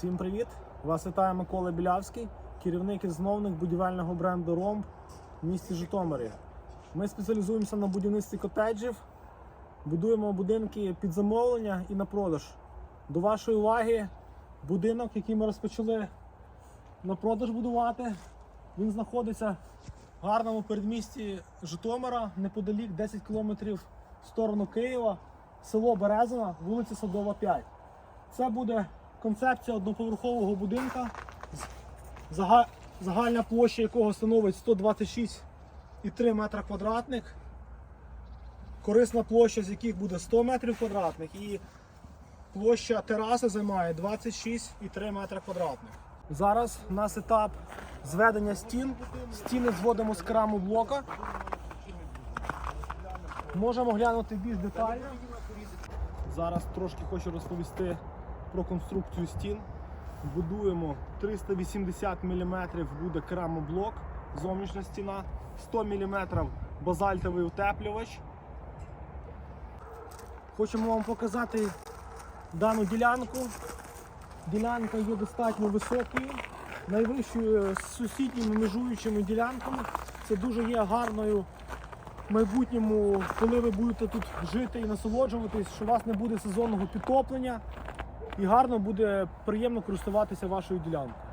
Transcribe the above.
Всім привіт! Вас вітає Микола Білявський, керівник і зновник будівельного бренду Ромб в місті Житомирі. Ми спеціалізуємося на будівництві котеджів, будуємо будинки під замовлення і на продаж. До вашої уваги будинок, який ми розпочали на продаж будувати. Він знаходиться в гарному передмісті Житомира, неподалік 10 кілометрів в сторону Києва, село Березина, вулиця Садова 5. Це буде концепція одноповерхового будинка, загальна площа якого становить 126,3 метра квадратних. Корисна площа, з яких буде 100 метрів квадратних, і площа тераси займає 26,3 метра квадратних. Зараз у нас етап зведення стін. Стіни зводимо з краму блока. Можемо глянути більш детально. Зараз трошки хочу розповісти про конструкцію стін. Будуємо 380 мм буде кремоблок, зовнішня стіна, 100 мм базальтовий утеплювач. Хочемо вам показати дану ділянку. Ділянка є достатньо високою, найвищою з сусідніми межуючими ділянками. Це дуже є гарною в майбутньому, коли ви будете тут жити і насолоджуватись, що у вас не буде сезонного підтоплення і гарно буде приємно користуватися вашою ділянкою.